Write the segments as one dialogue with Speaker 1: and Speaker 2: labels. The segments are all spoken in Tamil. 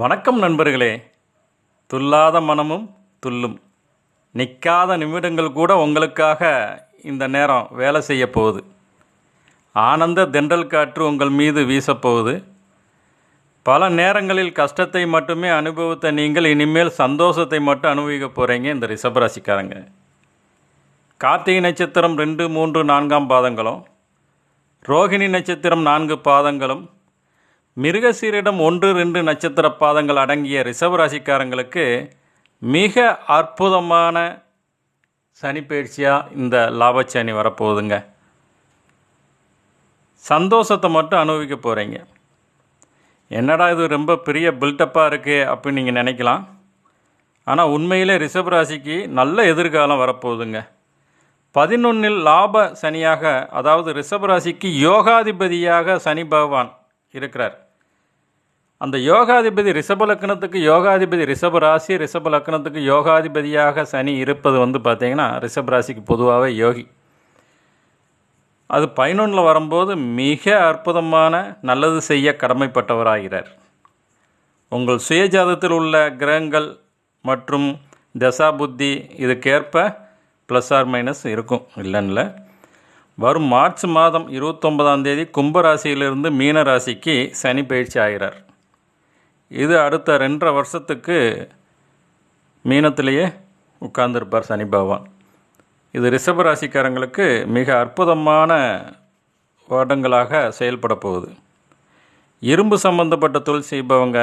Speaker 1: வணக்கம் நண்பர்களே. துல்லாத மனமும் துல்லும் நிற்காத நிமிடங்கள் கூட உங்களுக்காக இந்த நேரம் வேலை செய்ய போகுது. ஆனந்த தென்றல் காற்று உங்கள் மீது வீசப்போகுது பல நேரங்களில் கஷ்டத்தை மட்டுமே அனுபவித்த நீங்கள் இனிமேல் சந்தோஷத்தை மட்டும் அனுபவிக்க போகிறீங்க இந்த ரிஷபராசிக்காரங்க. கார்த்திகை நட்சத்திரம் ரெண்டு மூன்று நான்காம் பாதங்களும் ரோகிணி நட்சத்திரம் நான்கு பாதங்களும் மிருகசீரிடம் ஒன்று ரெண்டு நட்சத்திர பாதங்கள் அடங்கிய ரிஷபராசிக்காரங்களுக்கு மிக அற்புதமான சனி பயிற்சியாக இந்த லாபச்சனி வரப்போகுதுங்க. சந்தோஷத்தை மட்டும் அனுபவிக்க போகிறீங்க என்னடா இது ரொம்ப பெரிய பில்டப்பாக இருக்குது அப்படின்னு நீங்கள் நினைக்கலாம். ஆனால் உண்மையிலே ரிஷபராசிக்கு நல்ல எதிர்காலம் வரப்போகுதுங்க. பதினொன்னில் லாப சனியாக அதாவது ரிஷபராசிக்கு யோகாதிபதியாக சனி பகவான் இருக்கிறார். அந்த யோகாதிபதி ரிஷப லக்னத்துக்கு யோகாதிபதி ரிஷப ராசி ரிஷப லக்னத்துக்கு யோகாதிபதியாக சனி இருப்பது வந்து பார்த்திங்கன்னா ரிஷப ராசிக்கு பொதுவாகவே யோகி. அது பதினொன்றில் வரும்போது மிக அற்புதமான நல்லது செய்ய கடமைப்பட்டவராகிறார். உங்கள் சுயஜாதத்தில் உள்ள கிரகங்கள் மற்றும் தசா புத்தி இதுக்கேற்ப ப்ளஸ் ஆர் மைனஸ் இருக்கும் இல்லைன்னில் வரும் மார்ச் மாதம் இருபத்தொன்பதாம் தேதி கும்பராசியிலிருந்து மீன ராசிக்கு சனி பயிற்சி ஆகிறார். இது அடுத்த ரெண்டரை வருஷத்துக்கு மீனத்திலேயே உட்கார்ந்துருப்பார் சனி பகவான். இது ரிஷப ராசிக்காரங்களுக்கு மிக அற்புதமான வருடங்களாக செயல்பட போகுது. இரும்பு சம்மந்தப்பட்ட தொழில் செய்பவங்க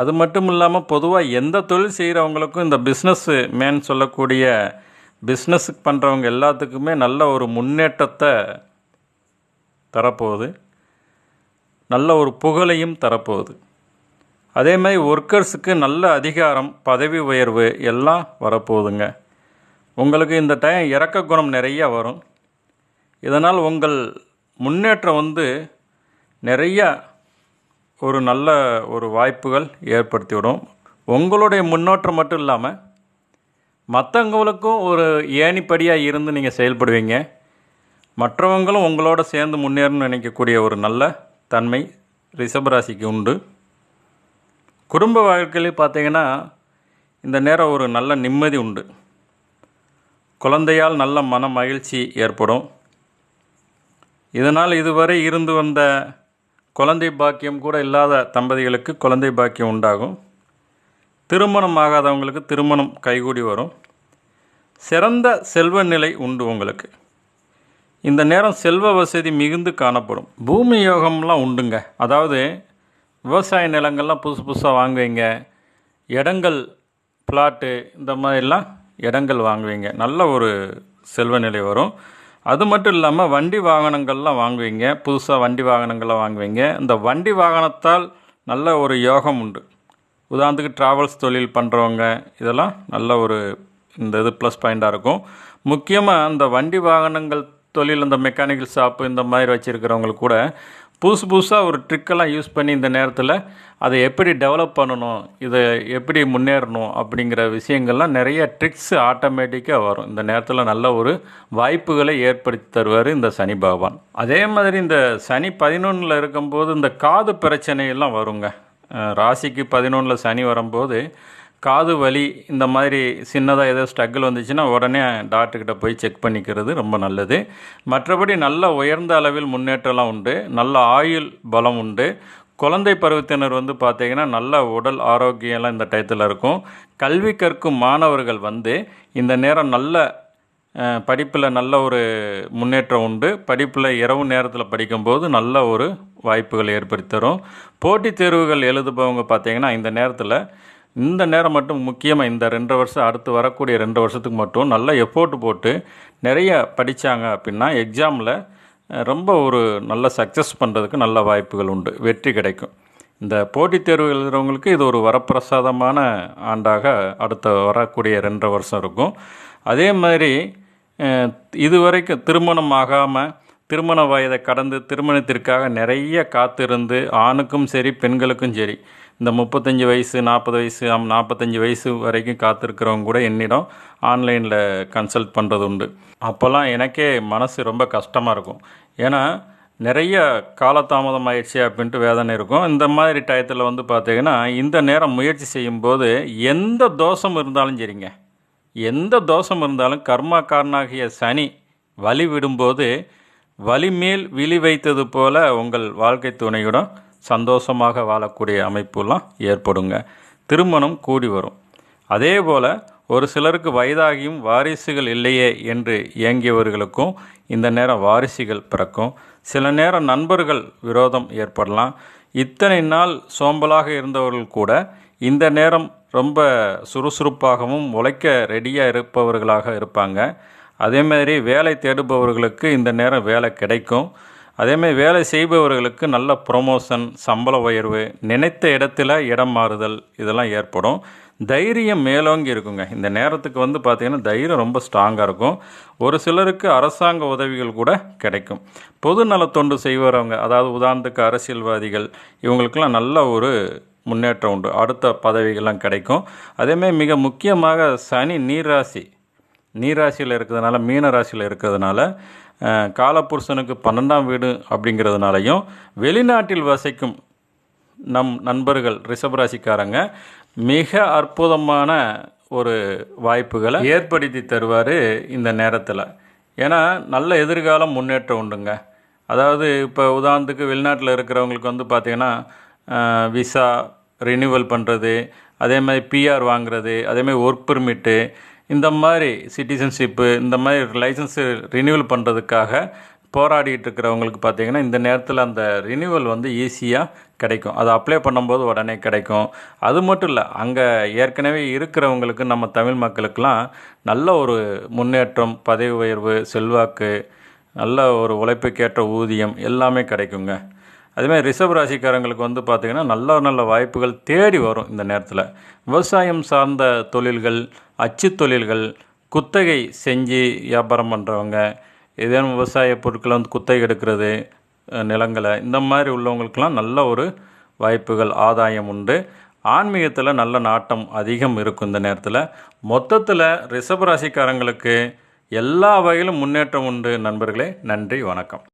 Speaker 1: அது மட்டும் இல்லாமல் பொதுவாக எந்த தொழில் செய்கிறவங்களுக்கும் இந்த பிஸ்னஸ்ஸு மேன் சொல்லக்கூடிய பிஸ்னஸ் பண்ணுறவங்க எல்லாத்துக்குமே நல்ல ஒரு முன்னேற்றத்தை தரப்போகுது. நல்ல ஒரு புகழையும் தரப்போகுது. அதே மாதிரி ஒர்க்கர்ஸுக்கு நல்ல அதிகாரம் பதவி உயர்வு எல்லாம் வரப்போகுதுங்க. உங்களுக்கு இந்த டைம் இறக்க குணம் நிறைய வரும். இதனால் உங்கள் முன்னேற்றம் வந்து நிறைய ஒரு நல்ல ஒரு வாய்ப்புகள் ஏற்படுத்திவிடும். உங்களுடைய முன்னேற்றம் மட்டும் இல்லாமல் மற்றவங்களுக்கும் ஒரு ஏணிப்படியாக இருந்து நீங்கள் செயல்படுவீங்க. மற்றவங்களும் உங்களோட சேர்ந்து முன்னேறணும்னு நினைக்கக்கூடிய ஒரு நல்ல தன்மை ரிஷபராசிக்கு உண்டு. குடும்ப வாழ்க்கையில் பார்த்தீங்கன்னா இந்த நேரம் ஒரு நல்ல நிம்மதி உண்டு. குழந்தையால் நல்ல மன மகிழ்ச்சி ஏற்படும். இதனால் இதுவரை இருந்து வந்த குழந்தை பாக்கியம் கூட இல்லாத தம்பதிகளுக்கு குழந்தை பாக்கியம் உண்டாகும். திருமணம் ஆகாதவங்களுக்கு திருமணம் கைகூடி வரும். சிறந்த செல்வ நிலை உண்டு உங்களுக்கு. இந்த நேரம் செல்வ வசதி மிகுந்து காணப்படும். பூமி யோகம்லாம் உண்டுங்க. அதாவது விவசாய நிலங்கள்லாம் புதுசு புதுசாக வாங்குவீங்க. இடங்கள் பிளாட்டு இந்த மாதிரிலாம் இடங்கள் வாங்குவீங்க. நல்ல ஒரு செல்வ நிலை வரும். அது மட்டும் இல்லாமல் வண்டி வாகனங்கள்லாம் வாங்குவீங்க. புதுசாக வண்டி வாகனங்கள்லாம் வாங்குவீங்க. இந்த வண்டி வாகனத்தால் நல்ல ஒரு யோகம் உண்டு. உதாரணத்துக்கு ட்ராவல்ஸ் தொழில் பண்ணுறவங்க இதெல்லாம் நல்ல ஒரு இந்த இது ப்ளஸ் பாயிண்ட்டாக இருக்கும். முக்கியமாக அந்த வண்டி வாகனங்கள் தொழில் இந்த மெக்கானிக்கல் ஷாப்பு இந்த மாதிரி வச்சுருக்கிறவங்களுக்கு கூட புதுசு புதுசாக ஒரு ட்ரிக்கெல்லாம் யூஸ் பண்ணி இந்த நேரத்தில் அதை எப்படி டெவலப் பண்ணணும் இதை எப்படி முன்னேறணும் அப்படிங்கிற விஷயங்கள்லாம் நிறைய ட்ரிக்ஸ் ஆட்டோமேட்டிக்காக வரும். இந்த நேரத்தில் நல்ல ஒரு வாய்ப்புகளை ஏற்படுத்தி தருவார் இந்த சனி பகவான். அதே மாதிரி இந்த சனி பதினொன்றில் இருக்கும்போது இந்த காது பிரச்சனையெல்லாம் வருங்க. ராசிக்கு பதினொன்றில் சனி வரும்போது காது வலி இந்த மாதிரி சின்னதாக ஏதோ ஸ்ட்ரகிள் வந்துச்சுன்னா உடனே டாக்டர்கிட்ட போய் செக் பண்ணிக்கிறது ரொம்ப நல்லது. மற்றபடி நல்ல உயர்ந்த அளவில் முன்னேற்றம்லாம் உண்டு. நல்ல ஆயுள் பலம் உண்டு. குழந்தை பருவத்தினர் வந்து பார்த்திங்கன்னா நல்ல உடல் ஆரோக்கியம்லாம் இந்த டயத்தில் இருக்கும். கல்வி கற்கும் மாணவர்கள் வந்து இந்த நேரம் நல்ல படிப்பில் நல்ல ஒரு முன்னேற்றம் உண்டு. படிப்பில் இரவு நேரத்தில் படிக்கும்போது நல்ல ஒரு வாய்ப்புகள் ஏற்படுத்தி தரும். போட்டித் தேர்வுகள் எழுதுபவங்க பார்த்தீங்கன்னா இந்த நேரத்தில் இந்த நேரம் மட்டும் முக்கியமாக இந்த ரெண்டு வருஷம் அடுத்து வரக்கூடிய ரெண்டு வருஷத்துக்கு மட்டும் நல்ல எஃபோர்ட் போட்டு நிறைய படித்தாங்க அப்படின்னா எக்ஸாமில் ரொம்ப ஒரு நல்ல சக்ஸஸ் பண்ணுறதுக்கு நல்ல வாய்ப்புகள் உண்டு. வெற்றி கிடைக்கும். இந்த போட்டித் தேர்வு எழுதுகிறவங்களுக்கு இது ஒரு வரப்பிரசாதமான ஆண்டாக அடுத்த வரக்கூடிய ரெண்டரை வருஷம் இருக்கும். அதே மாதிரி இது இதுவரைக்கும் திருமணம் ஆகாமல் திருமண வயதை கடந்து திருமணத்திற்காக நிறைய காத்திருந்து ஆணுக்கும் சரி பெண்களுக்கும் சரி இந்த முப்பத்தஞ்சு வயசு நாற்பது வயசு நாற்பத்தஞ்சு வயசு வரைக்கும் காத்திருக்கிறவங்க கூட என்னிடம் ஆன்லைனில் கன்சல்ட் பண்ணுறது உண்டு அப்போல்லாம் எனக்கே மனசு ரொம்ப கஷ்டமாக இருக்கும். ஏன்னா நிறைய காலதாமதம் ஆயிடுச்சு அப்படின்ட்டு வேதனை இருக்கும். இந்த மாதிரி டயத்தில் வந்து பார்த்தீங்கன்னா இந்த நேரம் முயற்சி செய்யும்போது எந்த தோஷம் இருந்தாலும் சரிங்க. எந்த தோஷம் இருந்தாலும் கர்மகாரனாகிய சனி வழி விடும்போது வலிமேல் விழி வைத்தது போல உங்கள் வாழ்க்கை துணையுடன் சந்தோஷமாக வாழக்கூடிய அமைப்புலாம் ஏற்படுங்க. திருமணம் கூடி வரும். அதே போல் ஒரு சிலருக்கு வயதாகியும் வாரிசுகள் இல்லையே என்று இயங்கியவர்களுக்கும் இந்த நேரம் வாரிசுகள் பிறக்கும். சில நேரம் நண்பர்கள் விரோதம் ஏற்படலாம். இத்தனை நாள் சோம்பலாக இருந்தவர்கள் கூட இந்த நேரம் ரொம்ப சுறுசுறுப்பாகவும் உழைக்க ரெடியாக இருப்பவர்களாக இருப்பாங்க. அதேமாதிரி வேலை தேடுபவர்களுக்கு இந்த நேரம் வேலை கிடைக்கும். அதேமாதிரி வேலை செய்பவர்களுக்கு நல்ல ப்ரொமோஷன் சம்பள உயர்வு நினைத்த இடத்துல இடம் மாறுதல் இதெல்லாம் ஏற்படும். தைரியம் மேலோங்கி இருக்குங்க. இந்த நேரத்துக்கு வந்து பார்த்திங்கன்னா தைரியம் ரொம்ப ஸ்ட்ராங்காக இருக்கும். ஒரு சிலருக்கு அரசாங்க உதவிகள் கூட கிடைக்கும். பொது நலத்தொண்டு செய்வரவங்க அதாவது உதாரணத்துக்கு அரசியல்வாதிகள் இவங்களுக்கெல்லாம் நல்ல ஒரு முன்னேற்றம் உண்டு. அடுத்த பதவிகள்லாம் கிடைக்கும். அதேமாதிரி மிக முக்கியமாக சனி நீராசி நீராசியில் இருக்கிறதுனால மீன ராசியில் இருக்கிறதுனால காலபுருஷனுக்கு பன்னெண்டாம் வீடு அப்படிங்கிறதுனாலையும் வெளிநாட்டில் வசிக்கும் நம் நண்பர்கள் ரிஷபராசிக்காரங்க மிக அற்புதமான ஒரு வாய்ப்புகளை ஏற்படுத்தி தருவார் இந்த நேரத்தில். ஏன்னா நல்ல எதிர்காலம் முன்னேற்றம் உண்டுங்க. அதாவது இப்போ உதாரணத்துக்கு வெளிநாட்டில் இருக்கிறவங்களுக்கு வந்து பார்த்திங்கன்னா விசா ரினியூவல் பண்ணுறது அதே மாதிரி பிஆர் வாங்குறது அதேமாதிரி ஒர்க் பெர்மிட்டு இந்த மாதிரி சிட்டிசன்ஷிப்பு இந்த மாதிரி லைசன்ஸு ரினியூவல் பண்ணுறதுக்காக போராடிட்டு இருக்கிறவங்களுக்கு பார்த்தீங்கன்னா இந்த நேரத்தில் அந்த ரினியூவல் வந்து ஈஸியாக கிடைக்கும். அதை அப்ளை பண்ணும்போது உடனே கிடைக்கும். அது மட்டும் இல்லை அங்கே ஏற்கனவே இருக்கிறவங்களுக்கு நம்ம தமிழ் மக்களுக்கெல்லாம் நல்ல ஒரு முன்னேற்றம் பதவி உயர்வு செல்வாக்கு நல்ல ஒரு உழைப்புக்கேற்ற ஊதியம் எல்லாமே கிடைக்குங்க. அதேமாதிரி ரிசர்வ் ராசிக்காரங்களுக்கு வந்து பார்த்திங்கன்னா நல்ல நல்ல வாய்ப்புகள் தேடி வரும் இந்த நேரத்தில். விவசாயம் சார்ந்த தொழில்கள் அச்சு தொழில்கள் குத்தகை செஞ்சு வியாபாரம் பண்ணுறவங்க ஏதேனும் விவசாய பொருட்களை வந்து குத்தகை எடுக்கிறது நிலங்களை இந்த மாதிரி உள்ளவங்களுக்கெல்லாம் நல்ல ஒரு வாய்ப்புகள் ஆதாயம் உண்டு. ஆன்மீகத்தில் நல்ல நாட்டம் அதிகம் இருக்கும் இந்த நேரத்தில். மொத்தத்தில் ரிஷப ராசிக்காரங்களுக்கு எல்லா வகையிலும் முன்னேற்றம் உண்டு. நண்பர்களே நன்றி வணக்கம்.